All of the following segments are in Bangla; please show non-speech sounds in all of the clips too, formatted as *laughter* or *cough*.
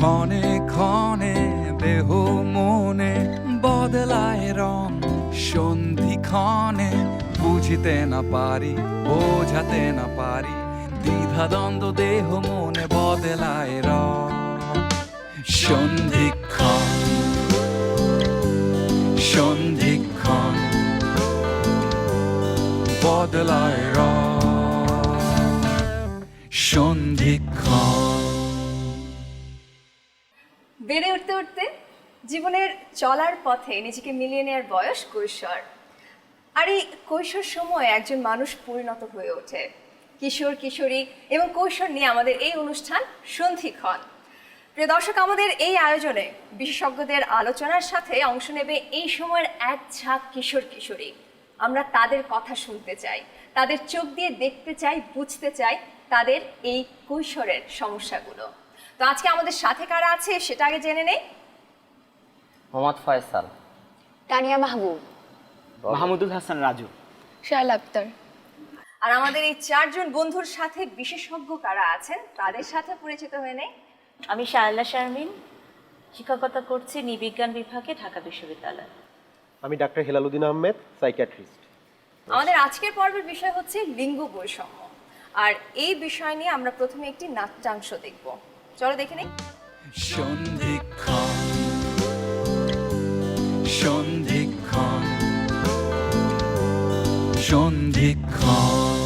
ক্ষণে ক্ষণে দেহ মনে বদলায় রং। সন্ধি ক্ষণে বুঝিতে না পারি, বোঝাতে না পারি দ্বিধাদ্বন্দ্ব দেহ মনে বদলায় রং। সন্ধিক্ষণ সন্ধিক্ষণ বদলায় রং। সন্ধিক্ষণ জীবনের চলার পথে নিজেকে মিলিয়ে নেওয়ার বয়স কৈশোর। আর এই কৈশোর সময়ে একজন মানুষ পরিণত হয়ে ওঠে। কিশোর, কিশোরী এবং কৈশোর নিয়ে আমাদের এই অনুষ্ঠান সন্ধিক্ষণ প্রিয় দর্শক, আমাদের এই আয়োজনে বিশেষজ্ঞদের আলোচনার সাথে অংশ নেবে এই সময়ের এক ঝাঁক কিশোর, কিশোরী। আমরা তাদের কথা শুনতে চাই, তাদের চোখ দিয়ে দেখতে চাই, বুঝতে চাই তাদের এই কৈশোরের সমস্যাগুলো। তো আজকে আমাদের সাথে কারা আছে সেটা আগে জেনে নেই। মোহাম্মদ ফয়সাল। তানিয়া মাহবুব মাহমুদুল হাসান রাজু। শাহল আক্তার। আর আমাদের এই চারজন বন্ধুর সাথে বিশেষজ্ঞ কারা আছেন তাদের সাথে পরিচিত হয়ে নেই। আমি শায়লা শারমিন শিক্ষকতা করছি নৃবিজ্ঞান বিভাগে ঢাকা বিশ্ববিদ্যালয়। আমি ডাক্তার হেলালুদ্দিন আহমেদ সাইকিয়াট্রিস্ট। আমাদের আজকের পর্বের বিষয় হচ্ছে লিঙ্গ বৈষম্য। আর এই বিষয় নিয়ে আমরা প্রথমে একটি নাট্যাংশ দেখব। চলো দেখে নেই। সন্ধিক্ষণ সন্ধিক্ষণ।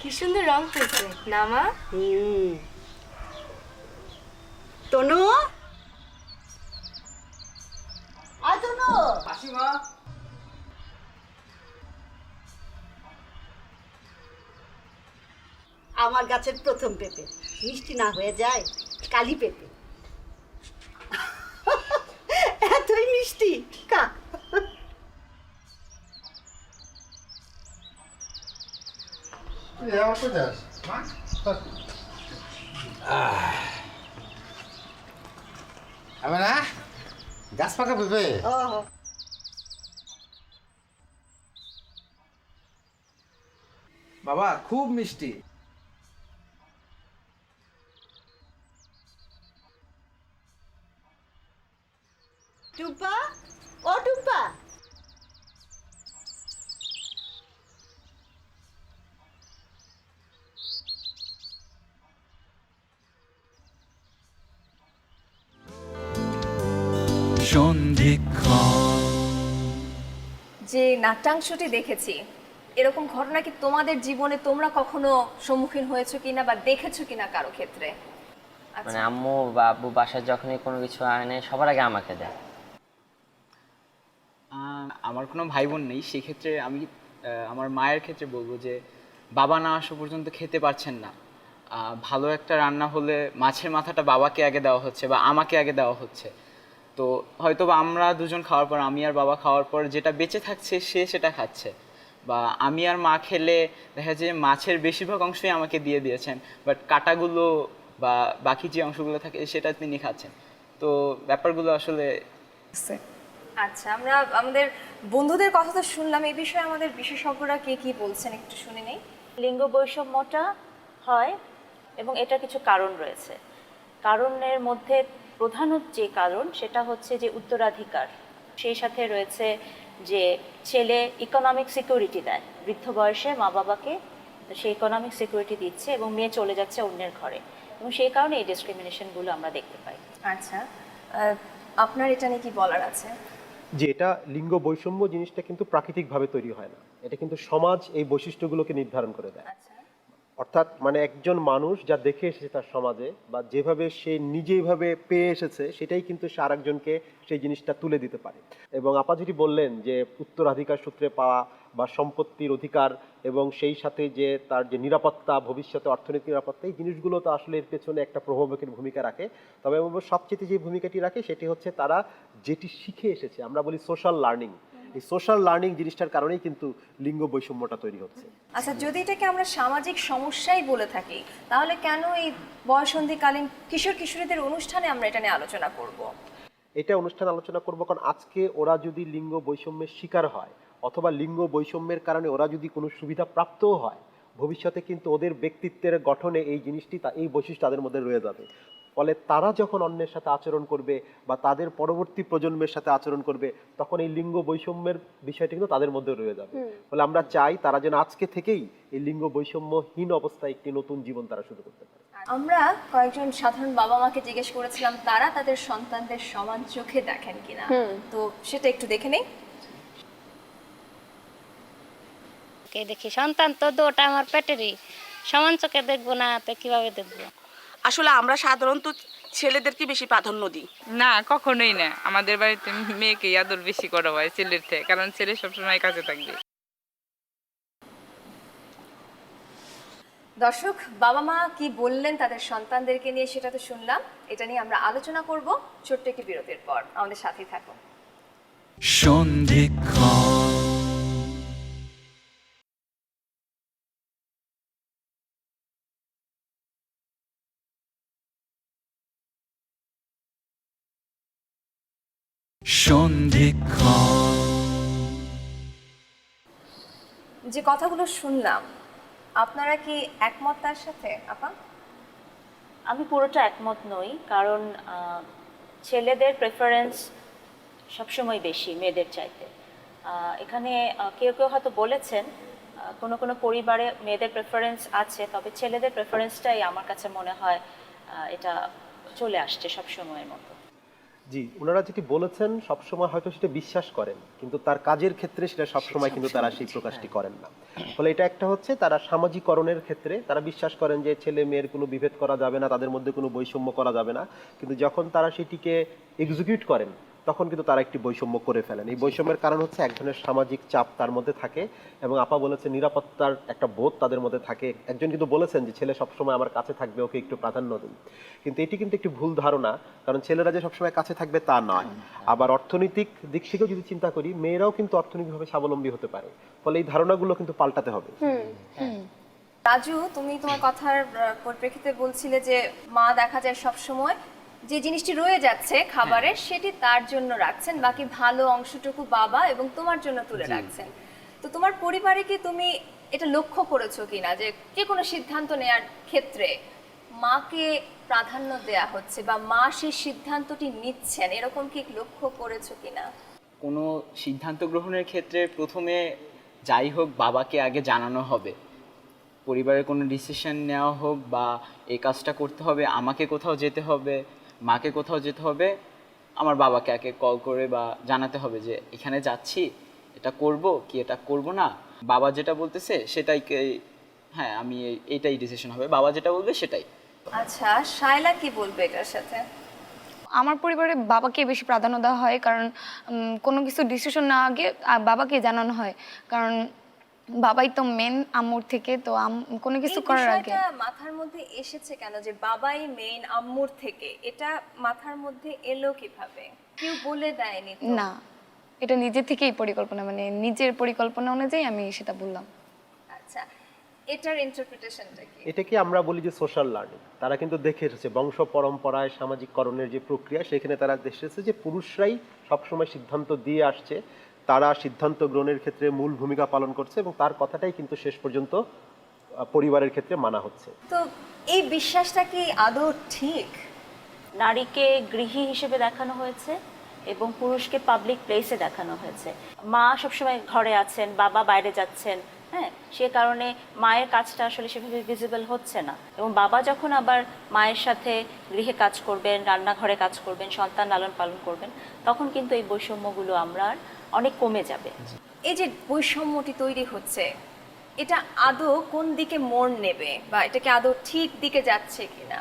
কি সুন্দর রং হয়েছে না মা? তনু? আয় তনু! আমার গাছের প্রথম পেঁপে। মিষ্টি না হয়ে যায় কালি পেঁপে। এতই মিষ্টি কা হবে না গাছ পাকা পেঁপে। বাবা খুব মিষ্টি। নাট্যাংশটি দেখেছি। এরকম ঘটনা কি তোমাদের জীবনে তোমরা কখনো সম্মুখীন হয়েছো কিনা বা দেখেছ কিনা কারও ক্ষেত্রে? আচ্ছা। মানে আম্মু বা আব্বু বাসায় যখনই কোনো কিছু আনে সবার আগে আমাকে দেয়। আহ, আমার কোনো ভাই বোন নেই সেক্ষেত্রে আমি আমার মায়ের ক্ষেত্রে বলব যে বাবা না আসা পর্যন্ত খেতে পারছেন না। ভালো একটা রান্না হলে মাছের মাথাটা বাবাকে আগে দেওয়া হচ্ছে বা আমাকে আগে দেওয়া হচ্ছে। তো হয়তো বা আমরা দুজন খাওয়ার পর আমি আর বাবা খাওয়ার পর যেটা বেঁচে থাকছে সে সেটা খাচ্ছে। বা আমি আর মা খেলে দেখা যায় মাছের বেশিরভাগ অংশই আমাকে দিয়ে দিয়েছেন বাট কাটাগুলো বা বাকি যে অংশগুলো থাকে সেটা তিনি খাচ্ছেন। তো ব্যাপারগুলো আসলে আচ্ছা আমরা আমাদের বন্ধুদের কথা তো শুনলাম। এই বিষয়ে আমাদের বিশেষজ্ঞরা কে কি বলছেন একটু শুনে নেই। লিঙ্গ বৈষম্যটা হয় এবং এটার কিছু কারণ রয়েছে। কারণের মধ্যে প্রধান যে কারণ সেটা হচ্ছে যে উত্তরাধিকার। সেই সাথে রয়েছে যে ছেলে ইকোনমিক সিকিউরিটি দেয়। বৃদ্ধ বয়সে মা বাবাকে সে ইকোনমিক সিকিউরিটি দিচ্ছে এবং মেয়ে চলে যাচ্ছে অন্যের ঘরে। এবং সেই কারণে এই ডিসক্রিমিনেশনগুলো আমরা দেখতে পাই। আচ্ছা আপনার এটা নিয়ে কি বলার আছে? যে এটা লিঙ্গ বৈষম্য জিনিসটা কিন্তু প্রাকৃতিকভাবে তৈরি হয় না। এটা কিন্তু সমাজ এই বৈশিষ্ট্যগুলোকে নির্ধারণ করে দেয়। আচ্ছা। অর্থাৎ মানে একজন মানুষ যা দেখে এসেছে তার সমাজে বা যেভাবে সে নিজেইভাবে পেয়ে এসেছে, সেটাই কিন্তু সে আরেকজনকে সেই জিনিসটা তুলে দিতে পারে। এবং আপা যেটি বললেন যে উত্তরাধিকার সূত্রে পাওয়া বা সম্পত্তির অধিকার এবং সেই সাথে যে তার যে নিরাপত্তা, ভবিষ্যতে অর্থনৈতিক নিরাপত্তা, এই জিনিসগুলো তো আসলে এর পেছনে একটা প্রভাবকের ভূমিকা রাখে। তবে সবচেয়ে যে ভূমিকাটি রাখে সেটি হচ্ছে তারা যেটি শিখে এসেছে, আমরা বলি সোশ্যাল লার্নিং এই সোশ্যাল লার্নিং জিনিসটার কারণেই কিন্তু লিঙ্গ বৈষম্যটা তৈরি হচ্ছে। আচ্ছা যদি এটাকে আমরা সামাজিক সমস্যাই বলে থাকি তাহলে কেন এই বয়সন্ধিকালীন কিশোর কিশোরীদের অনুষ্ঠানে আমরা এটা নিয়ে আলোচনা করব? এটা অনুষ্ঠান আলোচনা করব কারণ আজকে ওরা যদি লিঙ্গ বৈষম্যের শিকার হয় অথবা লিঙ্গ বৈষম্যের কারণে ওরা যদি কোনো সুবিধা প্রাপ্তও হয় ভবিষ্যতে কিন্তু ওদের ব্যক্তিত্বের গঠনে এই জিনিসটি এই বৈশিষ্ট্য তাদের মধ্যে রয়ে যাবে। ফলে তারা যখন অন্যের সাথে আচরণ করবে বা তাদের পরবর্তী প্রজন্মের সাথে আচরণ করবে তখন এই লিঙ্গ বৈষম্যের বিষয়টি কিন্তু তাদের মধ্যে রয়ে যাবে। ফলে আমরা চাই তারা যেন আজকে থেকেই এই লিঙ্গ বৈষম্যহীন অবস্থায় একটি নতুন জীবন তারা শুরু করতে পারে। আমরা কয়েকজন সাধারণ বাবা মাকে জিজ্ঞেস করেছিলাম তারা তাদের সন্তানদের সমান চোখে দেখেন কিনা? তো সেটা একটু দেখে নেই। কে দেখি? সন্তান তো দুটা আমার পেটেরই। সমান চোখে দেখব না তো কীভাবে দেখব? আসলে আমরা সাধারণত ছেলেদেরকে বেশি প্রাধান্য দিই। না কখনোই না। আমাদের বাড়িতে মেয়েকে আদর বেশি করা হয় ছেলের থেকে কারণ ছেলে সবসময় কাছে থাকবে। দর্শক বাবা মা কি বললেন তাদের সন্তানদেরকে নিয়ে সেটা তো শুনলাম। এটা নিয়ে আমরা আলোচনা করব ছোট্ট একটি বিরতির পর। আমাদের সাথেই থাকুন। সন্ধিক্ষণ সন্ধিক্ষণ যে কথাগুলো শুনলাম আপনারা কি একমত তার সাথে আপা? আমি পুরোটা একমত নই কারণ ছেলেদের প্রেফারেন্স সবসময় বেশি মেয়েদের চাইতে। এখানে কেউ কেউ হয়তো বলেছেন কোনো কোনো পরিবারে মেয়েদের প্রেফারেন্স আছে তবে ছেলেদের প্রেফারেন্সটাই আমার কাছে মনে হয় এটা চলে আসছে সব সময়ের মতো। জি ওনারা যেটি বলেছেন, সবসময় হয়তো সেটা বিশ্বাস করেন, কিন্তু তার কাজের ক্ষেত্রে সেটা সবসময় কিন্তু তারা সেই প্রকাশটি করেন না। ফলে এটা একটা হচ্ছে, তারা সামাজিকরণের ক্ষেত্রে তারা বিশ্বাস করেন যে ছেলে মেয়ের কোনো বিভেদ করা যাবে না, তাদের মধ্যে কোনো বৈষম্য করা যাবে না, কিন্তু যখন তারা সেটিকে এক্সিকিউট করেন তখন কিন্তু তারা একটি বৈষম্য করে ফেলেন। এই বৈষম্যের কারণ হচ্ছে এক ধরনের সামাজিক চাপ তার মধ্যে থাকে এবং আপা বলেছে নিরাপত্তার একটা বোধ তাদের মধ্যে থাকে। একজন কিন্তু বলেছেন যে, ছেলে সবসময় আমার কাছে থাকবে, ওকে একটু প্রাধান্য দিন। কিন্তু এটি কিন্তু একটি ভুল ধারণা, কারণ ছেলেরা যে সবসময় কাছে থাকবে তা নয়। আবার অর্থনৈতিক দিক থেকেও যদি চিন্তা করি, মেয়েরাও কিন্তু অর্থনৈতিকভাবে স্বাবলম্বী হতে পারে। ফলে এই ধারণাগুলো কিন্তু পাল্টাতে হবে। রাজু, তুমি তোমার কথার পরিপ্রেক্ষিতে বলছিলে যে, মা দেখা যায় সব সময় যে জিনিসটি রয়ে যাচ্ছে খাবারের সেটি তার জন্য রাখছেন। বাকি ভালো অংশটুকু বাবা এবং তোমার জন্য তুলে রাখছেন। তো তোমার পরিবারে কি তুমি এটা লক্ষ্য করেছ কিনা যে যে কোনো সিদ্ধান্ত নেয়ার ক্ষেত্রে মাকে প্রাধান্য দেয়া হচ্ছে বা মা সেই সিদ্ধান্তটি নিচ্ছেন এরকম কি লক্ষ্য করেছ কিনা? কোনো সিদ্ধান্ত গ্রহণের ক্ষেত্রে প্রথমে যাই হোক বাবাকে আগে জানানো হবে। পরিবারের কোনো ডিসিশন নেওয়া হোক বা এই কাজটা করতে হবে আমাকে কোথাও যেতে হবে মাকে কোথাও যেতে হবে আমার বাবাকে আগে কল করে বা জানাতে হবে যে এখানে যাচ্ছি এটা করব কি এটা করব না? বাবা যেটা বলতেছে সেটাই হ্যাঁ আমি এই- এইটাই ডিসিশন হবে। বাবা যেটা বলবে সেটাই। আচ্ছা শায়লা কি বলবে এটার সাথে? আমার পরিবারে বাবাকে বেশি প্রাধান্য দেওয়া হয় কারণ কোনো কিছু ডিসিশন না আগে বাবাকে জানানো হয়। কারণ বাবাই তো মেন আম্মুর থেকে তো কোনো কিছু করার আগে। মাথার মধ্যে এসেছে কেন যে বাবাই মেন আম্মুর থেকে? এটা মাথার মধ্যে এলো কীভাবে? কেউ বলে দেয়নি তো? না এটা নিজে থেকেই পরিকল্পনা মানে নিজের পরিকল্পনা অনুযায়ী আমি সেটা বললাম। আচ্ছা এটার ইন্টারপ্রিটেশনটা কি? এটাকে আমরা বলি যে সোশ্যাল লার্নিং তারা কিন্তু দেখে এসেছে বংশ পরম্পরায় সামাজিককরণের যে প্রক্রিয়া সেখানে তারা দেখে এসেছে যে পুরুষরাই সবসময় সিদ্ধান্ত দিয়ে আসছে তারা সিদ্ধান্ত গ্রহণের ক্ষেত্রে মূল ভূমিকা পালন করছে এবং তার কথাটাই কিন্তু শেষ পর্যন্ত পরিবারের ক্ষেত্রে মানা হচ্ছে। তো এই বিশ্বাসটা কি আদৌ ঠিক? নারীকে গৃহী হিসেবে দেখানো হয়েছে এবং পুরুষকে পাবলিক প্লেসে দেখানো হয়েছে। মা সবসময় ঘরে আছেন, বাবা বাইরে যাচ্ছেন হ্যাঁ? সে কারণে মায়ের কাজটা আসলে সেভাবে ভিজিবল হচ্ছে না। এবং বাবা যখন আবার মায়ের সাথে গৃহে কাজ করবেন, রান্নাঘরে কাজ করবেন, সন্তান লালন পালন করবেন, তখন কিন্তু এই বৈষম্যগুলো আমরা আর অনেক কমে যাবে। এই যে বৈষম্যটি তৈরি হচ্ছে এটা আদৌ কোন দিকে মন নেবে বা এটাকে আদৌ ঠিক দিকে যাচ্ছে কিনা?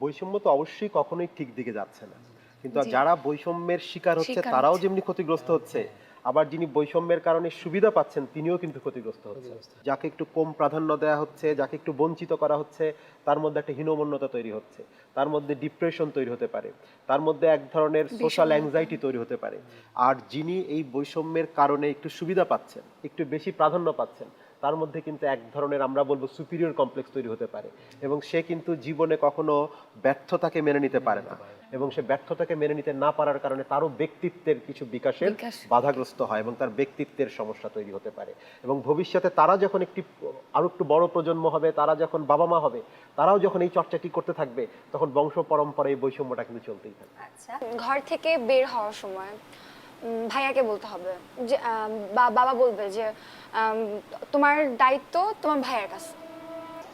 বৈষম্য তো অবশ্যই কখনোই ঠিক দিকে যাচ্ছে না। কিন্তু যারা বৈষম্যের শিকার হচ্ছে তারাও যেমনি ক্ষতিগ্রস্ত হচ্ছে আবার যিনি বৈষম্যের কারণে সুবিধা পাচ্ছেন তিনিও কিন্তু ক্ষতিগ্রস্ত হচ্ছে। যাকে একটু কম প্রাধান্য দেওয়া হচ্ছে যাকে একটু বঞ্চিত করা হচ্ছে তার মধ্যে একটা হীনমন্যতা তৈরি হচ্ছে। তার মধ্যে ডিপ্রেশন তৈরি হতে পারে। তার মধ্যে এক ধরনের সোশ্যাল অ্যাংজাইটি তৈরি হতে পারে। আর যিনি এই বৈষম্যের কারণে একটু সুবিধা পাচ্ছেন একটু বেশি প্রাধান্য পাচ্ছেন তার মধ্যে কিন্তু এক ধরনের আমরা বলব সুপিরিয়র কমপ্লেক্স তৈরি হতে পারে। এবং সে কিন্তু জীবনে কখনো ব্যর্থতাকে মেনে নিতে পারে না। এবং সে ব্যর্থতাকে মেনে নিতে না পারার কারণে তারও ব্যক্তিত্বের কিছু বিকাশের বাধাগ্রস্ত হয় এবং তার ব্যক্তিত্বের সমস্যা তৈরি হতে পারে। এবং ভবিষ্যতে তারা যখন একটি আরও একটু বড় প্রজন্ম হবে তারা যখন বাবা মা হবে তারাও যখন এই চর্চাটি করতে থাকবে তখন বংশ পরম্পরা এই বৈষম্যটা কিন্তু চলতেই থাকবে। আচ্ছা ঘর থেকে বের হওয়ার সময় ভাইয়াকে বলতে হবে। যে বাবা বলবে যে তোমার দায়িত্ব তোমার ভাইয়ের কাছে।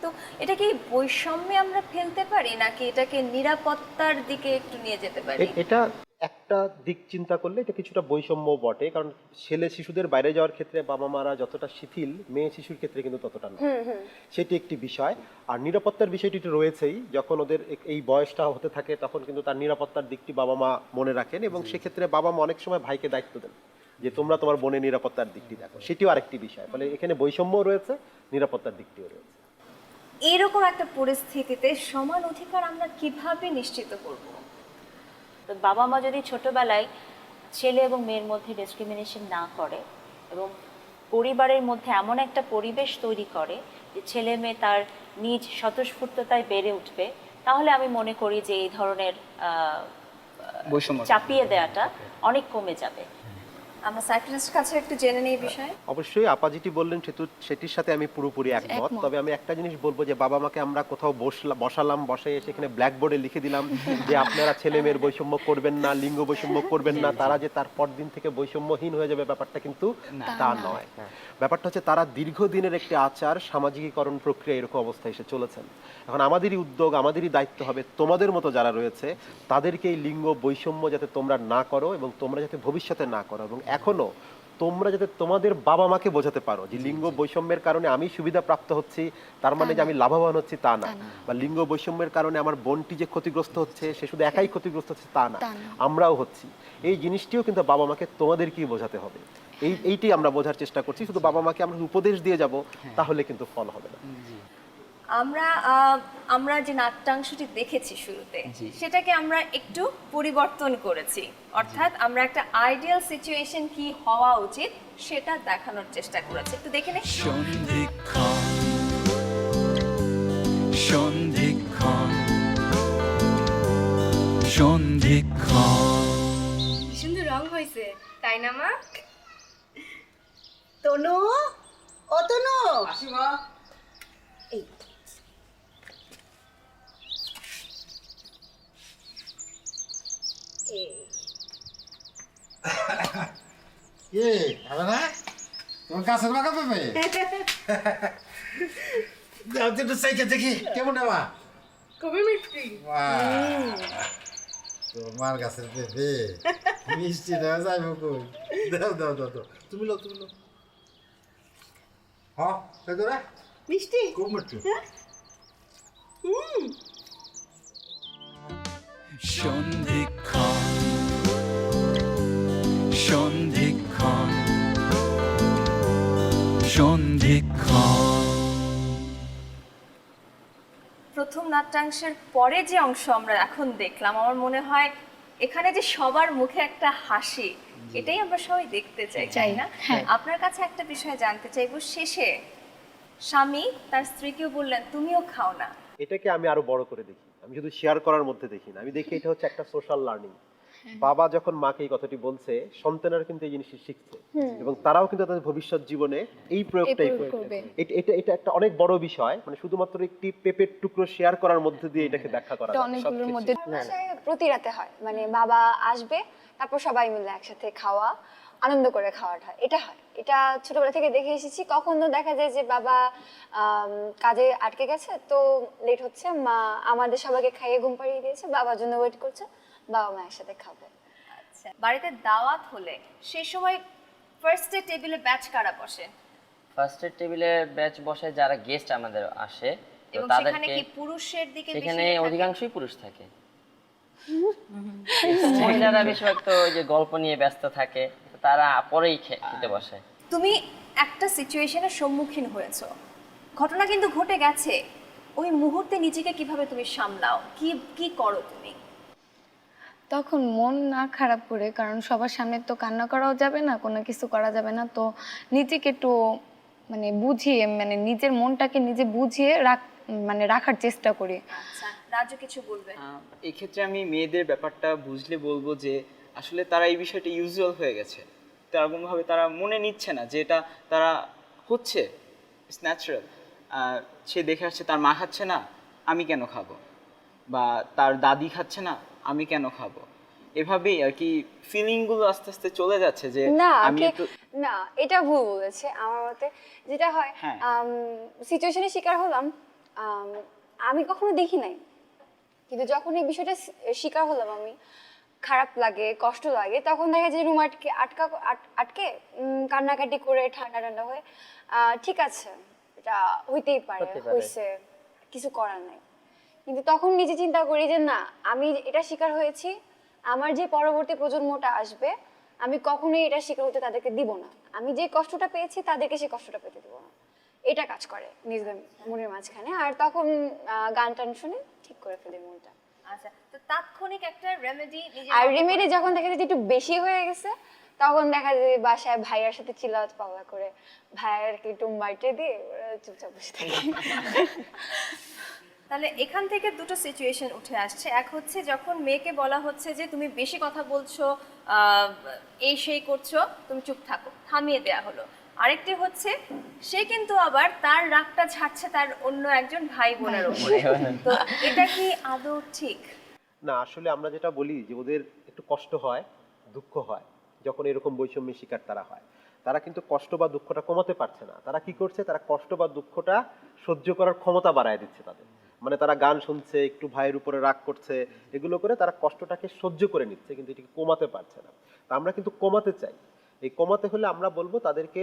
তো এটা কি বৈষম্যে আমরা ফেলতে পারি নাকি এটাকে নিরাপত্তার দিকে একটু নিয়ে যেতে পারি? এটা একটা দিক চিন্তা করলে এটা কিছুটা বৈষম্য বটে কারণ ছেলে শিশুদের বাইরে যাওয়ার ক্ষেত্রে বাবা মারা যতটা শিথিল মেয়ে শিশুর ক্ষেত্রে কিন্তু ততটা না। সেটি একটি বিষয়। আর নিরাপত্তার বিষয়টি তো রয়েছেই যখন ওদের এই বয়সটা হতে থাকে তখন কিন্তু তার নিরাপত্তার দিকটি বাবা মা মনে রাখেন এবং সেক্ষেত্রে বাবা মা অনেক সময় ভাইকে দায়িত্ব দেন যে তোমরা তোমার বোনের নিরাপত্তার দিকটি দেখো। সেটিও আরেকটি বিষয়। ফলে এখানে বৈষম্যও রয়েছে নিরাপত্তার দিকটিও রয়েছে। এরকম একটা পরিস্থিতিতে সমান অধিকার আমরা কীভাবে নিশ্চিত করব? তো বাবা মা যদি ছোটবেলায় ছেলে এবং মেয়ের মধ্যে ডিসক্রিমিনেশন না করে এবং পরিবারের মধ্যে এমন একটা পরিবেশ তৈরি করে যে ছেলে মেয়ে তার নিজ স্বতঃস্ফূর্ততায় বেড়ে উঠবে তাহলে আমি মনে করি যে এই ধরনের চাপিয়ে দেওয়াটা অনেক কমে যাবে। আমরা সাইকিয়াট্রিস্ট কাছে একটু জেনে নেই বিষয়ে। অবশ্যই আপা যেটি বললেন সেতু সেটির সাথে আমি পুরোপুরি একমত। একমত। তবে আমি একটা জিনিস বলব যে বাবা মাকে আমরা কোথাও বসলাম বসালাম বসে সেখানে ব্ল্যাকবোর্ডে লিখে দিলাম যে আপনারা ছেলে মেয়ের বৈষম্য করবেন না লিঙ্গ বৈষম্য করবেন না তারা যে তার পর দিন থেকে বৈষম্যহীন হয়ে যাবে ব্যাপারটা কিন্তু তা নয়। ব্যাপারটা হচ্ছে তারা দীর্ঘদিনের একটি আচার সামাজিকীকরণ প্রক্রিয়া এরকম অবস্থায় এসে চলেছেন। এখন আমাদেরই উদ্যোগ আমাদেরই দায়িত্ব হবে তোমাদের মতো যারা রয়েছে তাদেরকে এই লিঙ্গ বৈষম্য যাতে তোমরা না করো এবং তোমরা যাতে ভবিষ্যতে না করো এবং এখনও তোমরা যাতে তোমাদের বাবা মাকে বোঝাতে পারো যে লিঙ্গ বৈষম্যের কারণে আমি সুবিধা প্রাপ্ত হচ্ছি তার মানে যে আমি লাভবান হচ্ছি তা না। বা লিঙ্গ বৈষম্যের কারণে আমার বোনটি যে ক্ষতিগ্রস্ত হচ্ছে সে শুধু একাই ক্ষতিগ্রস্ত হচ্ছে তা না। আমরাও হচ্ছি। এই জিনিসটিও কিন্তু বাবা মাকে তোমাদেরকেই বোঝাতে হবে। এই এইটি আমরা বোঝার চেষ্টা করছি। শুধু বাবা মাকে আমরা উপদেশ দিয়ে যাব তাহলে কিন্তু ফল হবে না। আমরা আমরা যে নাট্যাংশটি দেখেছি শুরুতে সেটাকে আমরা একটু পরিবর্তন করেছি। অর্থাৎ আমরা একটা আইডিয়াল সিচুয়েশন কি হওয়া উচিত সেটা দেখানোর চেষ্টা করেছি। একটু দেখে নে সুন্দর রং হয়েছে তাই না মা? তনু ও তনু এই এই এ হবে না? তোমার গাছের বাগা পেবে? দাও তো একটু চাইকে দেখি কেমন নেওয়া কবি মিষ্টি। তোমার গাছের পেঁপে। মিষ্টি না যাইব কই দাও দাও দাও দাও। তুমি লো তুমি লো হ্যাঁ রে মিষ্টি? খুব মিষ্টি। সন্ধিক্ষণ সন্ধিক্ষণ সন্ধিক্ষণ। প্রথম নাট্যাংশের পরে যে অংশ আমরা এখন দেখলাম আমার মনে হয় এখানে যে সবার মুখে একটা হাসি এটাই আমরা সবাই দেখতে চাই তাই না? আপনার কাছে একটা বিষয় জানতে চাইব শেষে স্বামী তার স্ত্রীকেও বললেন তুমিও খাও না। এটাকে আমি আরও বড় করে দেখি। আমি শুধু শেয়ার করার মধ্যে দেখি না। আমি দেখি এটা হচ্ছে একটা সোশ্যাল লার্নিং বাবা যখন মাকে এই কথাটি বলছে সন্তানেরা কিন্তু এই জিনিসটি শিখছে। এবং তারাও কিন্তু তাদের ভবিষ্যৎ জীবনে এই প্রয়োগটাই করবে। এটা এটা এটা একটা অনেক বড় বিষয়। মানে শুধুমাত্র একটি পেপের টুকরো শেয়ার করার মধ্যে দিয়ে এটাকে ব্যাখ্যা করা যায়। অনেকগুলোর মধ্যে প্রতি রাতে হয়। মানে বাবা আসবে তারপর সবাই মিলে একসাথে খাওয়া আনন্দ করে খাওয়াটা। এটা হয়। এটা ছোটবেলা থেকে দেখে এসেছি। কখনো দেখা যায় যে বাবা কাজে আটকে গেছে তো লেট হচ্ছে মা আমাদের সবাইকে খাইয়ে ঘুম পাড়িয়ে দিয়েছে বাবার জন্য ওয়েট করছে। বাবা মা একসাথে খাবে। আচ্ছা বাড়িতে দাওয়াত হলে সে সময় ফার্স্টে টেবিলে ব্যাচ কারা বসে? ফার্স্টের টেবিলে ব্যাচ বসে যারা গেস্ট আমাদের আসে তো এবং সেখানে তাদেরকে কি পুরুষের দিকে বেশি সেখানে থাকে? অধিকাংশই পুরুষ থাকে। মহিলারা বেশিরভাগ তো ওই যে গল্প নিয়ে ব্যস্ত থাকে তো তারা পরেই খে- খেতে বসে। তুমি একটা সিচুয়েশনের সম্মুখীন হয়েছো। ঘটনা কিন্তু ঘটে গেছে। ওই মুহূর্তে নিজেকে কীভাবে তুমি সামলাও? কি কি করো তুমি? তখন মন না খারাপ করে কারণ সবার সামনে তো কান্না করাও যাবে না কোনো কিছু করা যাবে না। তো নিজেকে একটু মানে বুঝিয়ে মানে নিজের মনটাকে নিজে বুঝিয়ে রাখ মানে রাখার চেষ্টা করি। আচ্ছা রাজু কিছু বলবে? আহ, এই ক্ষেত্রে আমি মেয়েদের ব্যাপারটা বুঝলে বলব যে আসলে তারা এই বিষয়টা ইউজুয়াল হয়ে গেছে। তারা কোনোভাবে তারা মনে নিচ্ছে না যে এটা তারা হচ্ছে ইটস ন্যাচারাল সে দেখে আসছে তার মা খাচ্ছে না আমি কেন খাব? বা তার দাদি খাচ্ছে না আমি কেন খাব এভাবেই আর কি ফিলিংগুলো আস্তে আস্তে চলে যাচ্ছে যে না আমি না এটা ভুল বলেছে আমার মতে যেটা হয় হ্যাঁ। সিচুয়েশনের শিকার হলাম আমি কখনো দেখি নাই কিন্তু যখন এই বিষয়টা শিকার হলাম আমি খারাপ লাগে কষ্ট লাগে তখন দেখা যায় রুম আটকে আটকা আট- আটকে কান্নাকাটি করে ঠান্ডা ঠান্ডা হয়ে আহ, ঠিক আছে এটা হইতেই পারে। হয়েছে কিছু করার নাই কিন্তু তখন নিজে চিন্তা করি যে না আমি এটা শিকার হয়েছি আমার যে পরবর্তী প্রজন্মটা আসবে আমি কখনোই এটা শিকার হতে তাদেরকে দিব না। আমি যে কষ্টটা পেয়েছি তাদেরকে সেই কষ্টটা পেতে দিব না। এটা কাজ করে নিজেদের মনের মাঝখানে। আর তখন গান টান শুনে ঠিক করে ফেলি মনটা। আচ্ছা তো তাৎক্ষণিক একটা রেমেডি আর রেমেডি যখন দেখা যায় যে একটু বেশি হয়ে গেছে তখন দেখা যায় যে বাসায় ভাইয়ার সাথে চিল্লাত পাওয়া করে ভাইয়ারকে একটু মাইটে দিয়ে চুপচাপ বসে থাকি। *laughs* তাহলে এখান থেকে দুটো সিচুয়েশন উঠে আসছে। এক হচ্ছে যখন মেয়েকে বলা হচ্ছে যে তুমি বেশি কথা বলছো আহ, এই সেই করছ তুমি চুপ থাকো থামিয়ে দেয়া হলো। আরেকটি হচ্ছে সে কিন্তু আবার তার রাগটা ছাড়ছে তার অন্য একজন ভাই বোনের উপরে। *laughs* তো এটা কি আদৌ ঠিক? না আসলে আমরা যেটা বলি যে ওদের একটু কষ্ট হয় দুঃখ হয় যখন এরকম বৈষম্যের শিকার তারা হয়। তারা কিন্তু কষ্ট বা দুঃখটা কমাতে পারছে না। তারা কি করছে? তারা কষ্ট বা দুঃখটা সহ্য করার ক্ষমতা বাড়ায় দিচ্ছে তাদের। মানে তারা গান শুনছে, একটু ভাইয়ের উপরে রাগ করছে, এগুলো করে তারা কষ্টটাকে সহ্য করে নিচ্ছে, কিন্তু এটাকে কমাতে পারছে না। তা আমরা কিন্তু কমাতে চাই। এই কমাতে হলে আমরা বলব তাদেরকে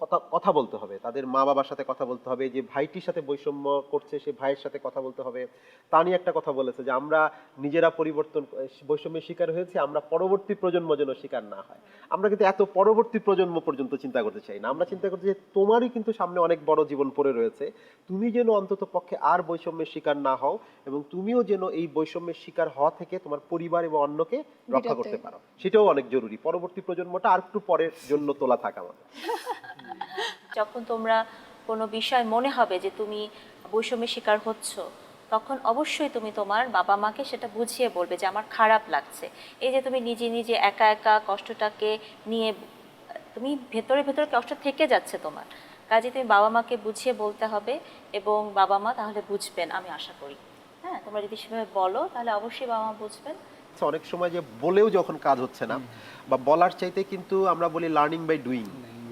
কথা কথা বলতে হবে। তাদের মা বাবার সাথে কথা বলতে হবে যে ভাইটির সাথে বৈষম্য করছে সে ভাইয়ের সাথে কথা বলতে হবে। তা নিয়ে একটা কথা বলেছে যে আমরা নিজেরা পরিবর্তন বৈষম্যের শিকার হয়েছে আমরা পরবর্তী প্রজন্ম যেন শিকার না হয়। আমরা কিন্তু এত পরবর্তী প্রজন্ম পর্যন্ত চিন্তা করতে চাই না। আমরা চিন্তা করতে যে তোমারই কিন্তু সামনে অনেক বড় জীবন পড়ে রয়েছে। তুমি যেন অন্তত পক্ষে আর বৈষম্যের শিকার না হও এবং তুমিও যেন এই বৈষম্যের শিকার হওয়া থেকে তোমার পরিবার এবং অন্যকে রক্ষা করতে পারো। সেটাও অনেক জরুরি। পরবর্তী প্রজন্মটা আর একটু পরের জন্য তোলা থাকা আমাদের। *laughs* যখন তোমরা কোনো বিষয় মনে হবে যে তুমি বৈষম্যের শিকার হচ্ছ তখন অবশ্যই তুমি তোমার বাবা মাকে সেটা বুঝিয়ে বলবে যে আমার খারাপ লাগছে। এই যে তুমি নিজে নিজে একা একা কষ্টটাকে নিয়ে তুমি ভেতরে ভেতরে কষ্ট থেকে যাচ্ছে তোমার। কাজে তুমি বাবা মাকে বুঝিয়ে বলতে হবে এবং বাবা মা তাহলে বুঝবেন আমি আশা করি। হ্যাঁ তোমরা যদি সেভাবে বলো তাহলে অবশ্যই বাবা মা বুঝবেন। আচ্ছা, অনেক সময় যে বলেও যখন কাজ হচ্ছে না বা বলার চাইতে কিন্তু আমরা বলি লার্নিং বাই ডুইং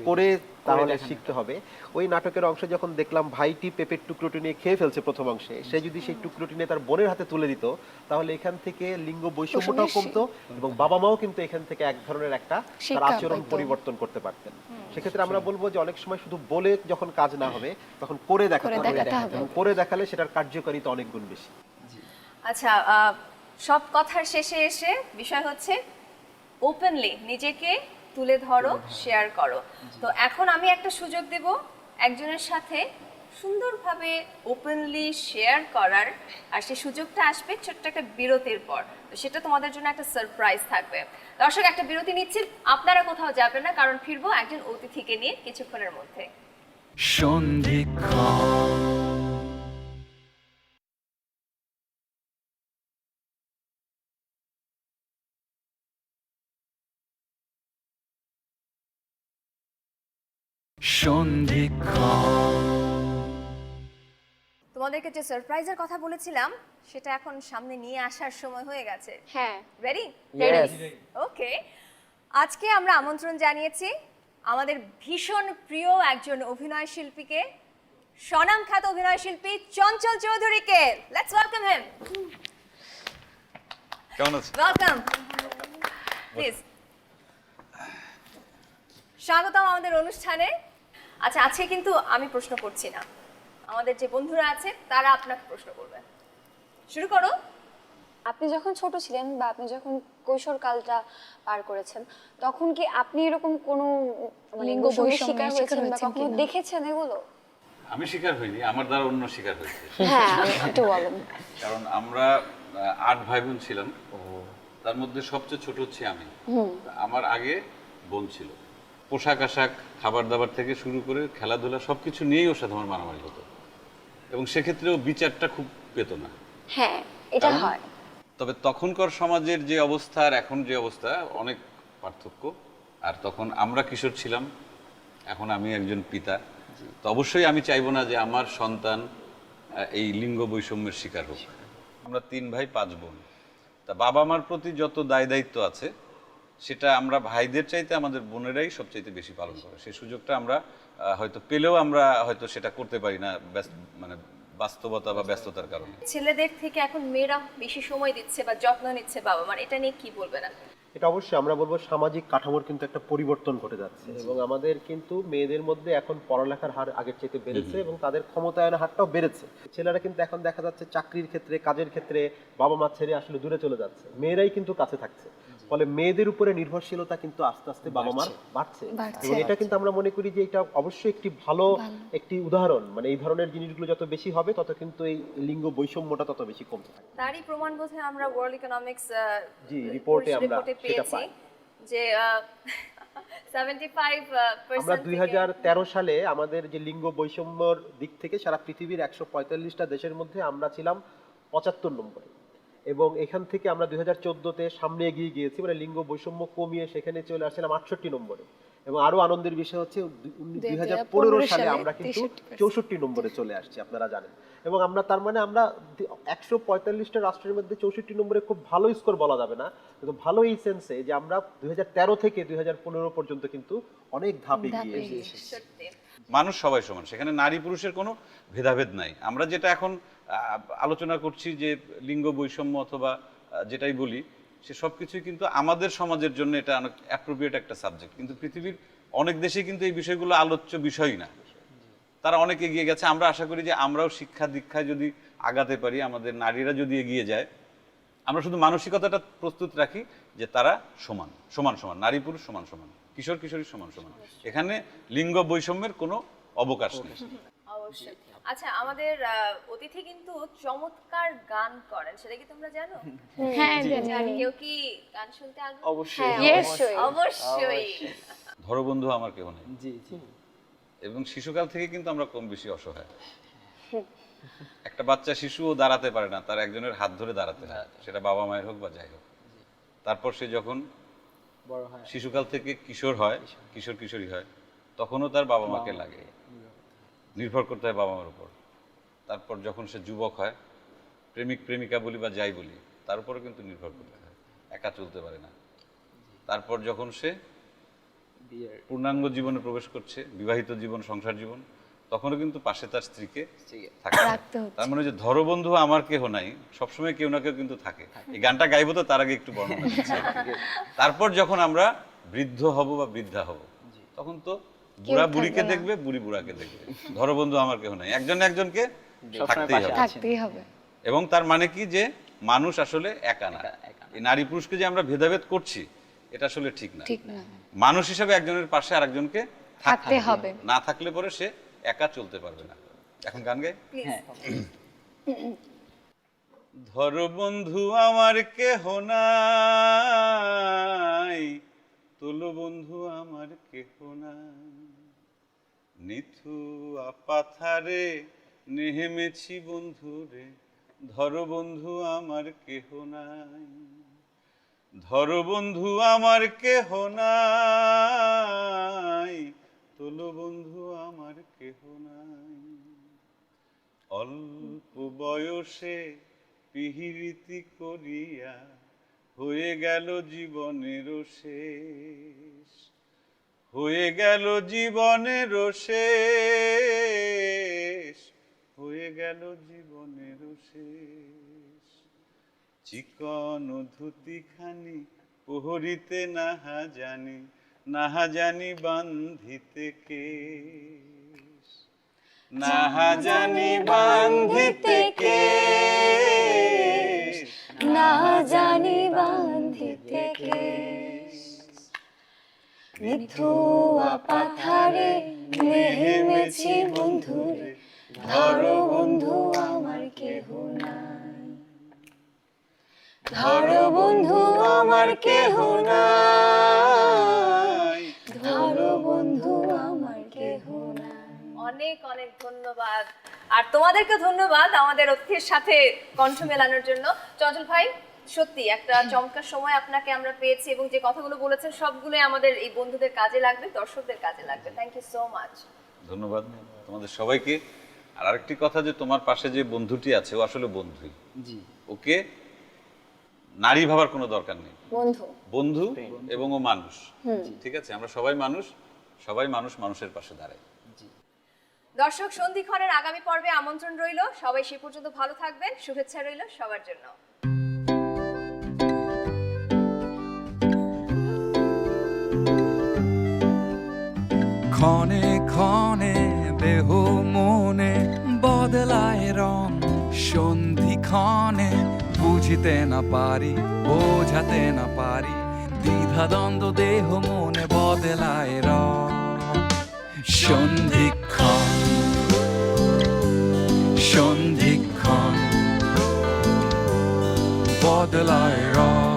করে তাহলে শিখতে হবে। ওই নাটকের অংশে যখন দেখলাম ভাইটি পেঁপের টুকরোটি নিয়ে খেয়ে ফেলছে প্রথম অংশে। সে যদি সেই টুকরোটি নিয়ে তার বোনের হাতে তুলে দিত তাহলে এখান থেকে লিঙ্গ বৈষম্যটাও কমতো এবং বাবা মাও কিন্তু এখান থেকে এক ধরনের একটা তার আচরণ পরিবর্তন করতে পারতেন। সেক্ষেত্রে আমরা বলব যে অনেক সময় শুধু বলে যখন কাজ না হবে তখন করে দেখাতে হবে। করে দেখালে সেটার কার্যকারিতা অনেক গুণ বেশি। আচ্ছা আহ, সব কথার শেষে এসে বিষয় হচ্ছে ওপেনলি নিজেকে তুলে ধরো শেয়ার করো। তো এখন আমি একটা সুযোগ দেব একজনের সাথে সুন্দরভাবে ওপেনলি শেয়ার করার আর সেই সুযোগটা আসবে ছোট্ট একটা বিরতির পর। তো সেটা তোমাদের জন্য একটা সারপ্রাইজ থাকবে। দর্শক একটা বিরতি নিচ্ছি আপনারা কোথাও যাবেন না কারণ ফিরবো একজন অতিথিকে নিয়ে কিছুক্ষণের মধ্যে। সন্ধিক্ষণ। সন্ধিক্ষণ তোমাদেরকে যে সারপ্রাইজের কথা বলেছিলাম সেটা এখন সামনে নিয়ে আসার সময় হয়ে গেছে। হ্যাঁ। রেডি ওকে আজকে আমরা আমন্ত্রণ জানিয়েছি আমাদের ভীষণ প্রিয় একজন অভিনয় শিল্পীকে স্বনাম খ্যাত অভিনয় শিল্পী চঞ্চল চৌধুরীকে। লেটস ওয়েলকাম হিম কেমন আছো ওয়েলকাম প্লিজ স্বাগতম আমাদের অনুষ্ঠানে। আচ্ছা আজকে কিন্তু আমি প্রশ্ন করছি না। আমাদের যে বন্ধুরা আছে তারা আপনাকে প্রশ্ন করবে। শুরু করো। আপনি যখন ছোট ছিলেন বা আপনি যখন কৈশোর কালটা পার করেছেন তখন কি আপনি এরকম কোনো মানে লিঙ্গ বৈষম্যের বৈষম্যের শিকার শিকার হয়েছেন বা কখনো দেখেছেন এগুলো? আমি শিকার হইনি আমার দ্বারা অন্য শিকার হয়েছে। হ্যাঁ একটু *laughs* বলেন। কারণ আমরা আট ভাই বোন ছিলাম তার মধ্যে সবচেয়ে ছোট হচ্ছে আমি। আমার আগে বোন ছিল। পোশাক আশাক খাবার দাবার থেকে শুরু করে খেলাধুলা সব কিছু নিয়েই ওর সাথে আমার মারামারি হতো। এবং সেক্ষেত্রেও বিচারটা খুব পেত না। হ্যাঁ এটা হয়। তবে তখনকার সমাজের যে অবস্থা আর এখন যে অবস্থা অনেক পার্থক্য। আর তখন আমরা কিশোর ছিলাম এখন আমি একজন পিতা। তো অবশ্যই আমি চাইব না যে আমার সন্তান এই লিঙ্গ বৈষম্যের শিকার হোক। আমরা তিন ভাই পাঁচ বোন। তা বাবা মার প্রতি যত দায় দায়িত্ব আছে সেটা আমরা ভাইদের চাইতে আমাদের বোনেরাই সবচাইতে বেশি পালন করে। সেই সুযোগটা আমরা হয়তো পেলেও আমরা হয়তো সেটা করতে পারি না ব্যস্ত মানে বাস্তবতা বা ব্যস্ততার কারণে। ছেলেদের থেকে এখন মেয়েরা বেশি সময় দিচ্ছে বা যত্ন নিচ্ছে বাবা মার এটা নিয়ে কি বলবেন আপনি? এটা অবশ্যই আমরা বলব সামাজিক কাঠামোর কিন্তু একটা পরিবর্তন ঘটে যাচ্ছে এবং আমাদের কিন্তু মেয়েদের মধ্যে এখন পড়ালেখার হার আগের চাইতে বেড়েছে এবং তাদের ক্ষমতায়নের হারটাও বেড়েছে। ছেলেরা কিন্তু এখন দেখা যাচ্ছে চাকরির ক্ষেত্রে কাজের ক্ষেত্রে বাবা মা ছেড়ে আসলে দূরে চলে যাচ্ছে। মেয়েরাই কিন্তু কাছে থাকছে। ফলে মেয়েদের উপরে নির্ভরশীলতা কিন্তু আস্তে আস্তে বাবা মার বাড়ছে। এবং এটা কিন্তু আমরা মনে করি যে এটা অবশ্যই একটি ভালো একটি উদাহরণ। মানে এই ধরনের জিনিসগুলো যত বেশি হবে তত কিন্তু এই লিঙ্গ বৈষম্যটা তত বেশি কমতে থাকবে। তারই প্রমাণ বোধহয় আমরা ওয়ার্ল্ড ইকোনমিক্স জি, রিপোর্টে আমরা সেটা পাই। যে সেভেন্টি ফাইভ *laughs* আমরা দুই হাজার তেরো সালে আমাদের যে লিঙ্গ বৈষম্যর দিক থেকে সারা পৃথিবীর একশো পঁয়তাল্লিশটা দেশের মধ্যে আমরা ছিলাম পঁচাত্তর নম্বরে। এবং এখান থেকে আমরা দুই হাজার চোদ্দোতে সামনে এগিয়ে গিয়েছি মানে লিঙ্গ বৈষম্য কমিয়ে সেখানে চলে আসছিলাম আটষট্টি নম্বরে। এবং আরও আনন্দের বিষয় হচ্ছে দুই হাজার পনেরো সালে আমরা কিন্তু চৌষট্টি নম্বরে চলে আসছি আপনারা জানেন। এবং আমরা তার মানে আমরা একশো পঁয়তাল্লিশটা রাষ্ট্রের মধ্যে চৌষট্টি নম্বরে খুব ভালো স্কোর বলা যাবে না কিন্তু ভালো এই সেন্সে যে আমরা দুই হাজার তেরো থেকে দুই হাজার পনেরো পর্যন্ত কিন্তু অনেক ধাপ এগিয়ে এসেছি। মানুষ সবাই সমান সেখানে নারী পুরুষের কোনো ভেদাভেদ নাই। আমরা যেটা এখন আলোচনা করছি যে লিঙ্গ বৈষম্য অথবা যেটাই বলি, সে সব কিছুই কিন্তু আমাদের সমাজের জন্য এটা অনেক অ্যাপ্রোপ্রিয়েট একটা সাবজেক্ট কিন্তু পৃথিবীর অনেক দেশে কিন্তু এই বিষয়গুলো আলোচ্য বিষয়ই না। তারা অনেক এগিয়ে গেছে। আমরা আশা করি যে আমরাও শিক্ষা দীক্ষায় যদি আগাতে পারি, আমাদের নারীরা যদি এগিয়ে যায়, আমরা শুধু মানসিকতাটা প্রস্তুত রাখি যে তারা সমান সমান সমান, নারী, পুরুষ, সমান সমান, কিশোর, কিশোরী, সমান সমান। এখানে লিঙ্গ বৈষম্যের কোনো অবকাশ নেই। অবশ্যই। আচ্ছা আমাদের আহ, অতিথি কিন্তু চমৎকার গান করেন সেটা কি তোমরা জানো? হ্যাঁ জানি। কেউ কি গান শুনতে আগ্রহী? অবশ্যই অবশ্যই। অবশ্যই। ধরো বন্ধু আমার কেউ নেই। জি জি। এবং শিশুকাল থেকে কিন্তু আমরা কম বেশি অসহায়। একটা বাচ্চা শিশুও দাঁড়াতে পারে না তার একজনের হাত ধরে দাঁড়াতে হয়। সেটা বাবা মায়ের হোক বা যাই হোক। তারপর সে যখন শিশুকাল থেকে কিশোর হয় কিশোর। কিশোরী হয় তখনও তার বাবা মাকে লাগে। নির্ভর করতে হয় বাবা মার উপর। তারপর যখন সে যুবক হয় প্রেমিক প্রেমিকা বলি বা যাই বলি তার উপরে কিন্তু নির্ভর করতে হয়। একা চলতে পারে না। তারপর যখন সে পূর্ণাঙ্গ জীবনে প্রবেশ করছে বিবাহিত জীবন সংসার জীবন তখনও কিন্তু পাশে তার স্ত্রীকে থাকে তার মানে যে ধরো বন্ধু আমার কেহ নাই সবসময় কেউ না কেউ কিন্তু থাকে। এই গানটা গাইবো তো তার আগে একটু বর্ণনা। *laughs* তারপর যখন আমরা বৃদ্ধ হব বা বৃদ্ধা হব তখন তো বুড়া বুড়িকে দেখবে বুড়ি বুড়াকে দেখবে। ধরো বন্ধু আমার কেউ নাই। একজন একজনকে থাকতেই হবে। থাকতেই হবে। এবং তার মানে কি যে মানুষ আসলে একা না। এই নারী পুরুষকে যে আমরা ভেদাভেদ করছি এটা আসলে ঠিক না। ঠিক না। মানুষ হিসাবে একজনের পাশে আরেকজনকে থাকতে হবে। না থাকলে পরে সে একা চলতে পারবে না। এখন গান গাই? প্লিজ হ্যাঁ। ধর বন্ধু আমার কেহ নাই তোল বন্ধু আমার কেহ নাই। নিথু আপাথারে, নেহেমেছি বন্ধু রে ধর বন্ধু আমার কেহ নাই। ধর বন্ধু আমার কেহ নাই, তোল বন্ধু আমার কেহ নাই। অল্প বয়সে পিহিরিতি করিয়া হয়ে গেল জীবনের শেষ। হয়ে গেল জীবনের শেষ, হয়ে গেল জীবনের শেষ। চিকন ধুতিখানি পহরিতে নাহা জানি নাহা জানি বান্ধিতে কে নাহা জানি বান্ধিতে কেশ। না জানি বান্ধিতে কে মিথুয়া পাথারে নেহেমেছি বন্ধুরে, ধরো বন্ধু আমার কেহ নাই। ধরো বন্ধু আমার কেহ নাই। ধরো বন্ধু আমার কেহ নাই। অনেক অনেক ধন্যবাদ। আর তোমাদেরকে ধন্যবাদ আমাদের অতিথির সাথে কণ্ঠ মেলানোর জন্য। চঞ্চল ভাই সত্যি একটা চমৎকার সময় আপনাকে আমরা পেয়েছি এবং যে কথাগুলো বলেছেন সবগুলোই আমাদের এই বন্ধুদের কাজে লাগবে দর্শকদের কাজে লাগবে। থ্যাংক ইউ সো মাচ ধন্যবাদ। তোমাদের সবাইকে। আর আরেকটি কথা যে তোমার পাশে যে বন্ধুটি আছে ও আসলে বন্ধুই। জি। ওকে নারী ভাবার কোনো দরকার নেই। বন্ধু। বন্ধু এবং ও মানুষ। ঠিক আছে আমরা সবাই মানুষ সবাই মানুষ মানুষের পাশে দাঁড়ায়। দর্শক সন্ধিক্ষণের আগামী পর্বে আমন্ত্রণ রইল। সবাই সে পর্যন্ত ভালো থাকবেন শুভেচ্ছা রইল সবার জন্য। ক্ষণে ক্ষণে দেহ মনে বদলায় রং। সন্ধি ক্ষণে বুঝিতে না পারি, বোঝাতে না পারি, দ্বিধা দ্বন্দ্ব দেহ মনে বদলায় রং। সন্ধিক্ষণ সন্ধিক্ষণ বদলায় রং।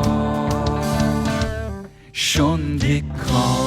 সন্ধিক্ষণ